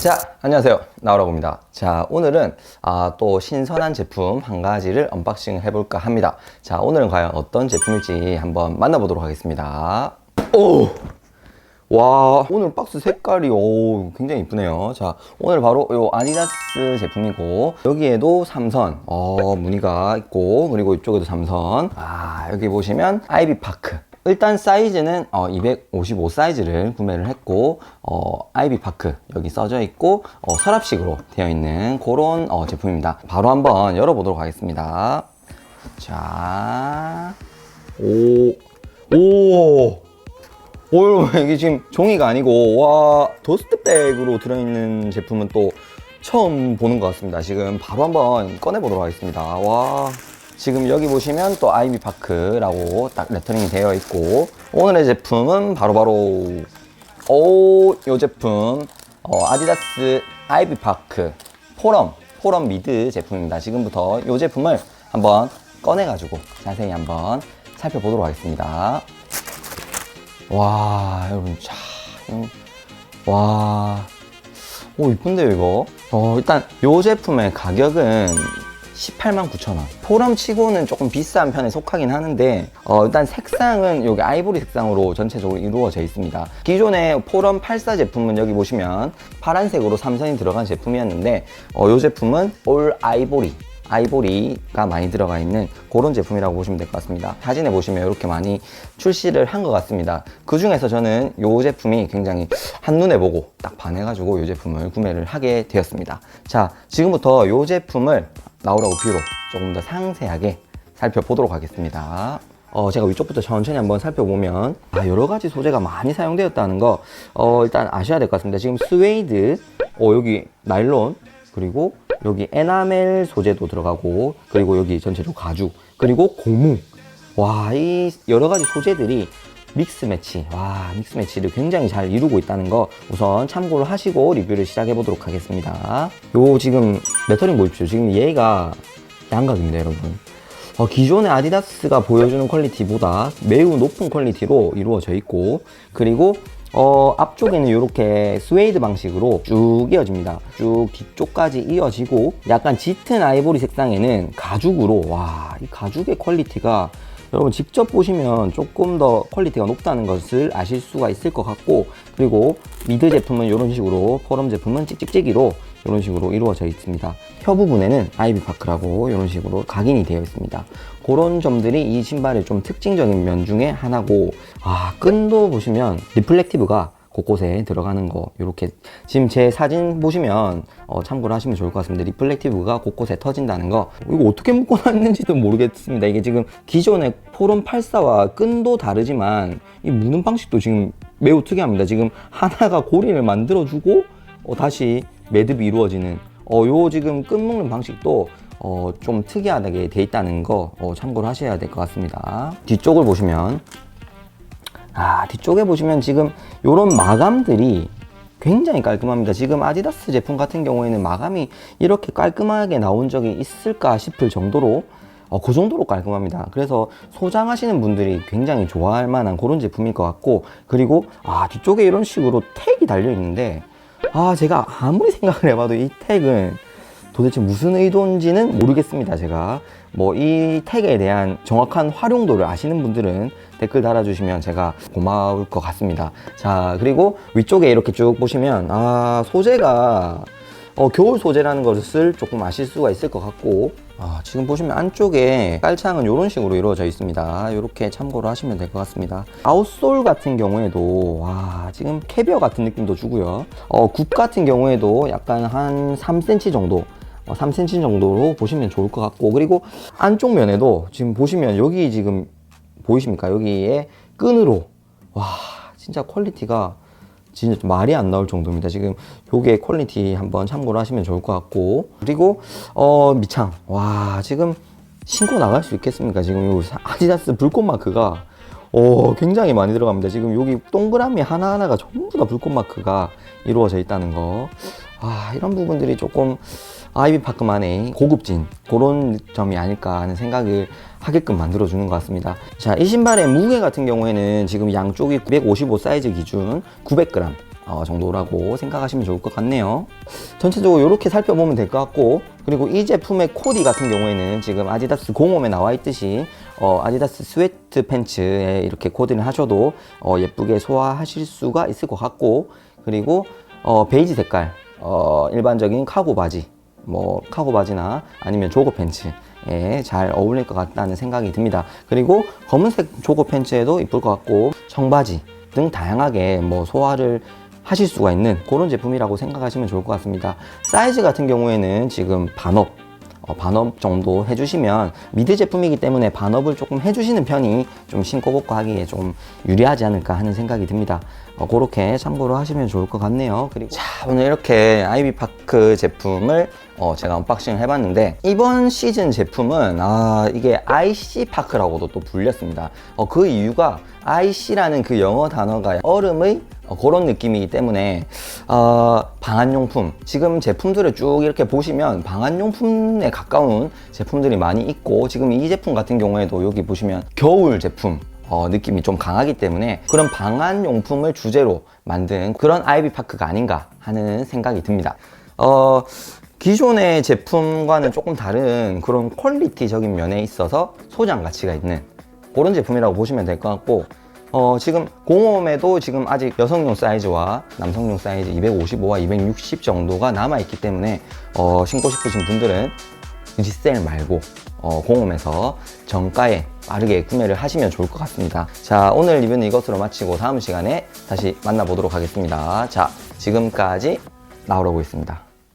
자, 안녕하세요. 나오라고입니다. 자, 오늘은 아, 또 신선한 제품 한 가지를 언박싱 해볼까 합니다. 자, 오늘은 과연 어떤 제품일지 한번 만나보도록 하겠습니다. 오! 와, 오늘 박스 색깔이 오, 굉장히 이쁘네요. 자, 오늘 바로 요 아디다스 제품이고, 여기에도 삼선, 어, 무늬가 있고, 그리고 이쪽에도 삼선. 아, 여기 보시면 아이비 파크. 일단 사이즈는 어, 255 사이즈를 구매를 했고 어, 아이비 파크 여기 써져 있고 어, 서랍식으로 되어 있는 그런 어, 제품입니다. 바로 한번 열어보도록 하겠습니다. 자, 오, 오, 오, 이게 지금 종이가 아니고 와 도스트백으로 들어있는 제품은 또 처음 보는 것 같습니다. 지금 바로 한번 꺼내보도록 하겠습니다. 와. 지금 여기 보시면 또 아이비 파크라고 딱 레터링이 되어 있고 오늘의 제품은 바로바로 오, 요 제품 어, 아디다스 아이비 파크 포럼 포럼 미드 제품입니다. 지금부터 요 제품을 한번 꺼내가지고 자세히 한번 살펴보도록 하겠습니다. 와 여러분 자 음, 와. 오 이쁜데요 이거 어 일단 요 제품의 가격은 18만 9천 원. 포럼 치고는 조금 비싼 편에 속하긴 하는데 어, 일단 색상은 여기 아이보리 색상으로 전체적으로 이루어져 있습니다. 기존의 포럼 84 제품은 여기 보시면 파란색으로 삼선이 들어간 제품이었는데 어, 이 제품은 올 아이보리 아이보리가 많이 들어가 있는 그런 제품이라고 보시면 될 것 같습니다. 사진에 보시면 이렇게 많이 출시를 한 것 같습니다. 그 중에서 저는 이 제품이 굉장히 한눈에 보고 딱 반해가지고 이 제품을 구매를 하게 되었습니다. 자, 지금부터 이 제품을 나오라고 뷰로 조금 더 상세하게 살펴보도록 하겠습니다. 어, 제가 위쪽부터 천천히 한번 살펴보면 아, 여러 가지 소재가 많이 사용되었다는 거 어, 일단 아셔야 될 것 같습니다. 지금 스웨이드, 어, 여기 나일론, 그리고 여기 에나멜 소재도 들어가고 그리고 여기 전체로 가죽 그리고 고무 와 이 여러 가지 소재들이 믹스 매치. 와 믹스 매치를 굉장히 잘 이루고 있다는 거 우선 참고를 하시고 리뷰를 시작해 보도록 하겠습니다. 요 지금 레터링 보십시오 지금 얘가 양각입니다 여러분. 어, 기존의 아디다스가 보여주는 퀄리티보다 매우 높은 퀄리티로 이루어져 있고 그리고 어, 앞쪽에는 이렇게 스웨이드 방식으로 쭉 이어집니다. 쭉 뒤쪽까지 이어지고 약간 짙은 아이보리 색상에는 가죽으로 와, 이 가죽의 퀄리티가 여러분 직접 보시면 조금 더 퀄리티가 높다는 것을 아실 수가 있을 것 같고 그리고 미드 제품은 이런 식으로 포럼 제품은 찍찍찍이로 이런 식으로 이루어져 있습니다. 혀 부분에는 아이비 파크라고 이런 식으로 각인이 되어 있습니다. 그런 점들이 이 신발의 좀 특징적인 면 중에 하나고 아 끈도 보시면 리플렉티브가 곳곳에 들어가는 거 이렇게 지금 제 사진 보시면 어, 참고를 하시면 좋을 것 같습니다. 리플렉티브가 곳곳에 터진다는 거. 이거 어떻게 묶어 놨는지도 모르겠습니다. 이게 지금 기존의 포럼 84와 끈도 다르지만 이 무는 방식도 지금 매우 특이합니다. 지금 하나가 고리를 만들어 주고 어, 다시 매듭이 이루어지는 어, 요 지금 끈 묶는 방식도 어, 좀 특이하게 돼 있다는 거 어, 참고를 하셔야 될 것 같습니다. 뒤쪽을 보시면 아 뒤쪽에 보시면 지금 요런 마감들이 굉장히 깔끔합니다. 지금 아디다스 제품 같은 경우에는 마감이 이렇게 깔끔하게 나온 적이 있을까 싶을 정도로 어, 그 정도로 깔끔합니다. 그래서 소장하시는 분들이 굉장히 좋아할 만한 그런 제품일 것 같고 그리고 아 뒤쪽에 이런 식으로 택이 달려 있는데 아 제가 아무리 생각을 해봐도 이 택은 도대체 무슨 의도인지는 모르겠습니다 제가. 뭐이 택에 대한 정확한 활용도를 아시는 분들은 댓글 달아주시면 제가 고마울 것 같습니다. 자 그리고 위쪽에 이렇게 쭉 보시면 아 소재가 어, 겨울 소재라는 것을 조금 아실 수가 있을 것 같고 아, 지금 보시면 안쪽에 깔창은 이런 식으로 이루어져 있습니다. 이렇게 참고를 하시면 될 것 같습니다. 아웃솔 같은 경우에도 와 지금 캐비어 같은 느낌도 주고요. 어, 굽 같은 경우에도 약간 한 3cm 정도 3cm 어, 정도로 보시면 좋을 것 같고 그리고 안쪽 면에도 지금 보시면 여기 지금 보이십니까? 여기에 끈으로. 와 진짜 퀄리티가 진짜 좀 말이 안 나올 정도입니다. 지금 요게 퀄리티 한번 참고를 하시면 좋을 것 같고. 그리고 어 밑창. 와 지금 신고 나갈 수 있겠습니까? 지금 요 아디다스 불꽃 마크가. 오, 굉장히 많이 들어갑니다. 지금 여기 동그라미 하나하나가 전부 다 불꽃 마크가 이루어져 있다는 거. 아, 이런 부분들이 조금 아이비 파크만의 고급진 그런 점이 아닐까 하는 생각을 하게끔 만들어주는 것 같습니다. 자, 이 신발의 무게 같은 경우에는 지금 양쪽이 955 사이즈 기준 900g 어, 정도라고 생각하시면 좋을 것 같네요. 전체적으로 이렇게 살펴보면 될 것 같고 그리고 이 제품의 코디 같은 경우에는 지금 아디다스 공홈에 나와 있듯이 어, 아디다스 스웨트 팬츠에 이렇게 코디를 하셔도 어, 예쁘게 소화하실 수가 있을 것 같고 그리고 어, 베이지 색깔 어, 일반적인 카고 바지 뭐 카고 바지나 아니면 조거 팬츠에 잘 어울릴 것 같다는 생각이 듭니다. 그리고 검은색 조거 팬츠에도 이쁠 것 같고 청바지 등 다양하게 뭐 소화를 하실 수가 있는 그런 제품이라고 생각하시면 좋을 것 같습니다. 사이즈 같은 경우에는 지금 반업 어, 반업 정도 해주시면 미드 제품이기 때문에 반업을 조금 해주시는 편이 좀 신고 벗고 하기에 좀 유리하지 않을까 하는 생각이 듭니다. 어, 그렇게 참고로 하시면 좋을 것 같네요. 그리고 자 오늘 이렇게 아이비파크 제품을 어, 제가 언박싱을 해봤는데 이번 시즌 제품은 아 이게 IC 파크라고도 또 불렸습니다. 어, 그 이유가 IC라는 그 영어 단어가 얼음의 어, 그런 느낌이기 때문에 어, 방한용품 지금 제품들을 쭉 이렇게 보시면 방한용품에 가까운 제품들이 많이 있고 지금 이 제품 같은 경우에도 여기 보시면 겨울 제품 어, 느낌이 좀 강하기 때문에 그런 방한용품을 주제로 만든 그런 아이비파크가 아닌가 하는 생각이 듭니다. 어, 기존의 제품과는 조금 다른 그런 퀄리티적인 면에 있어서 소장 가치가 있는 그런 제품이라고 보시면 될 것 같고 어, 지금 공홈에도 지금 아직 여성용 사이즈와 남성용 사이즈 255와 260 정도가 남아있기 때문에 어, 신고 싶으신 분들은 리셀 말고 어, 공홈에서 정가에 빠르게 구매를 하시면 좋을 것 같습니다. 자, 오늘 리뷰는 이것으로 마치고 다음 시간에 다시 만나보도록 하겠습니다. 자, 지금까지 나오라고 있습니다.